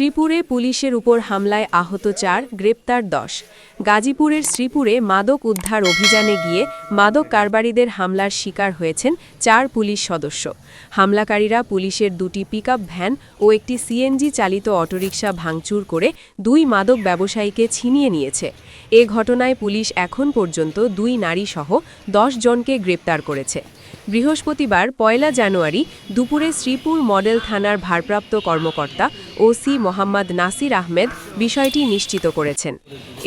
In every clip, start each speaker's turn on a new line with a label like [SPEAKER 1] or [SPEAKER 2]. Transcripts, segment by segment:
[SPEAKER 1] শ্রীপুরে পুলিশের উপর হামলায় আহত চার, গ্রেপ্তার দশ। গাজীপুরের শ্রীপুরে মাদক উদ্ধার অভিযানে গিয়ে মাদক কারবারিদের হামলার শিকার হয়েছেন চার পুলিশ সদস্য। হামলাকারীরা পুলিশের দুটি পিকআপ ভ্যান ও একটি সিএনজি চালিত অটোরিকশা ভাঙচুর করে দুই মাদক ব্যবসায়ীকে ছিনিয়ে নিয়েছে। এ ঘটনায় পুলিশ এখন পর্যন্ত দুই নারীসহ দশ জনকে গ্রেপ্তার করেছে। বৃহস্পতিবার পয়লা জানুয়ারি দুপুরে শ্রীপুর মডেল থানার ভারপ্রাপ্ত কর্মকর্তা ওসি মোহাম্মদ নাসির আহমেদ বিষয়টি নিশ্চিত করেছেন।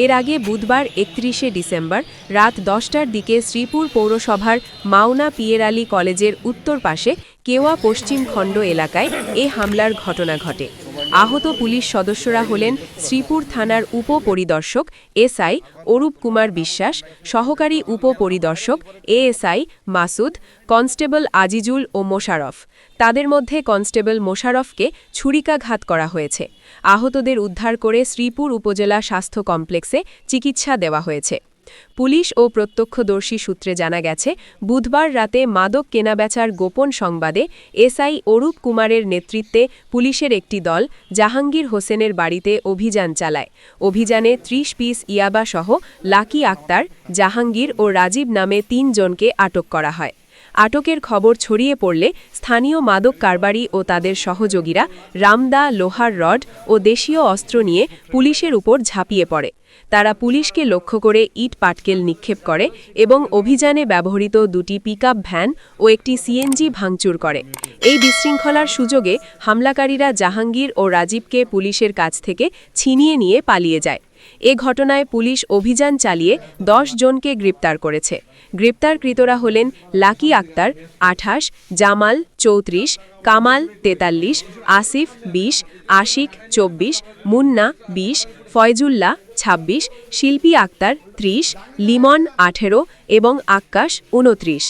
[SPEAKER 1] এর আগে বুধবার একত্রিশে ডিসেম্বর রাত দশটার দিকে শ্রীপুর পৌরসভার মাওনা পিয়ের আলী কলেজের উত্তর পাশে কেওয়া পশ্চিম খণ্ড এলাকায় এ হামলার ঘটনা ঘটে। আহত পুলিশ সদস্যরা হলেন শ্রীপুর থানার উপপরিদর্শক এসআই অরূপ কুমার বিশ্বাস, সহকারী উপপরিদর্শক এএসআই মাসুদ, কনস্টেবল আজিজুল ও মোশারফ। তাদের মধ্যে কনস্টেবল মোশারফকে ছুরিকাঘাত করা হয়েছে। আহতদের উদ্ধার করে শ্রীপুর উপজেলা স্বাস্থ্য কমপ্লেক্সে চিকিৎসা দেওয়া হয়েছে। পুলিশ ও প্রত্যক্ষদর্শী সূত্রে জানা গেছে, বুধবার রাতে মাদক কেনাবেচার গোপন সংবাদে এসআই অরূপ কুমারের নেতৃত্বে পুলিশের একটি দল জাহাঙ্গীর হোসেনের বাড়িতে অভিযান চালায়। অভিযানে ত্রিশ পিস ইয়াবাসহ লাকি আক্তার, জাহাঙ্গীর ও রাজীব নামে তিনজনকে আটক করা হয়। আটকের খবর ছড়িয়ে পড়লে স্থানীয় মাদক কারবারি ও তাদের সহযোগীরা রামদা, লোহার রড ও দেশীয় অস্ত্র নিয়ে পুলিশের উপর ঝাঁপিয়ে পড়ে। তারা পুলিশকে লক্ষ্য করে ইট পাটকেল নিক্ষেপ করে এবং অভিযানে ব্যবহৃত দুটি পিকআপ ভ্যান ও একটি সিএনজি ভাঙচুর করে। এই বিশৃঙ্খলার সুযোগে হামলাকারীরা জাহাঙ্গীর ও রাজীবকে পুলিশের কাছ থেকে ছিনিয়ে নিয়ে পালিয়ে যায়। এ ঘটনায় পুলিশ অভিযান চালিয়ে দশ জনকে গ্রেপ্তার করেছে। গ্রেপ্তারকৃতরা হলেন লাকি আক্তার, আঠাশ, জামাল, চৌত্রিশ, কামাল, তেতাল্লিশ, আসিফ, বিশ, আশিক, চব্বিশ, মুন্না, বিশ, ফয়জুল্লাহ ২৬ শিল্পী আক্তার, ত্রিশ, লিমন, আঠেরো এবং আক্কাশ উনত্রিশ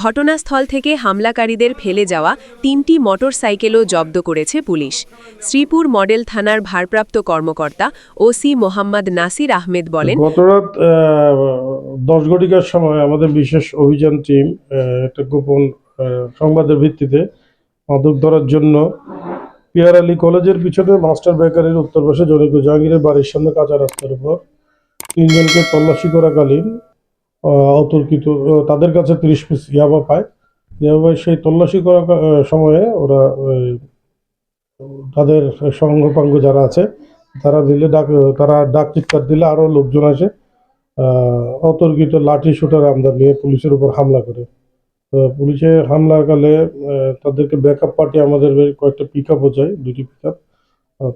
[SPEAKER 1] ঘটনাস্থল থেকে হামলাকারীদের ফেলে যাওয়া তিনটি মোটরসাইকেলও জব্দ করেছে পুলিশ। শ্রীপুর মডেল থানার ভারপ্রাপ্ত কর্মকর্তা ওসি মোহাম্মদ নাসির আহমেদ বলেন,
[SPEAKER 2] গতরাত দশ ঘটিকার সময় আমাদের বিশেষ অভিযান টিম একটা গোপন সংবাদের ভিত্তিতে মাদক ধরার জন্য পিয়ার আলী কলেজের পিছনে মাস্টার বেকারির উত্তর পাশে জনৈক জাহাঙ্গীরের বাড়ির সামনে কাঁচা রাস্তার উপর তিনজনকে তল্লাশি করাকালীন অতর্কিত তাদের কাছে তিরিশ পিস ইয়াবা পায়। ইয়াবা সেই তল্লাশি করার সময়ে ওরা তাদের সঙ্গপাঙ্গ যারা আছে, তারা দিলে ডাক, তারা ডাক চিৎকার দিলে আরও লোকজন আসে। অতর্কিত লাঠি শুটার আমদার নিয়ে পুলিশের উপর হামলা করে। তো পুলিশের হামলাকালে তাদেরকে ব্যাকআপ পার্টি আমাদের কয়েকটা পিক আপও যায় দুটি পিক আপ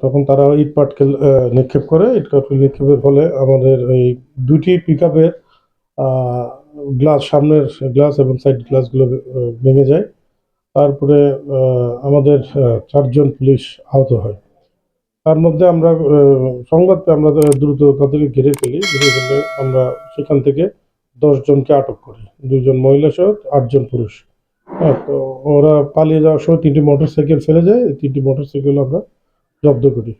[SPEAKER 2] তখন তারা ইট পাটকেল নিক্ষেপ করে। ইট পাটকেল নিক্ষেপের ফলে আমাদের এই দুটি পিক আপের গ্লাস সামনের গ্লাস এবং সাইড গ্লাসগুলো ভেঙে যায়। তারপরে আমাদের চারজন পুলিশ আহত হয়। তার মধ্যে আমরা সংবাদ আমরা দ্রুত তাদেরকে ঘিরে ফেলি। ঘিরে ফেলে আমরা সেখান থেকে দশ জনকে আটক করি। দুজন মহিলা সহ আটজন পুরুষ। হ্যাঁ তো ওরা পালিয়ে যাওয়ার সময় তিনটি মোটরসাইকেল ফেলে যায় তিনটি মোটরসাইকেল আমরা জব্দ করি।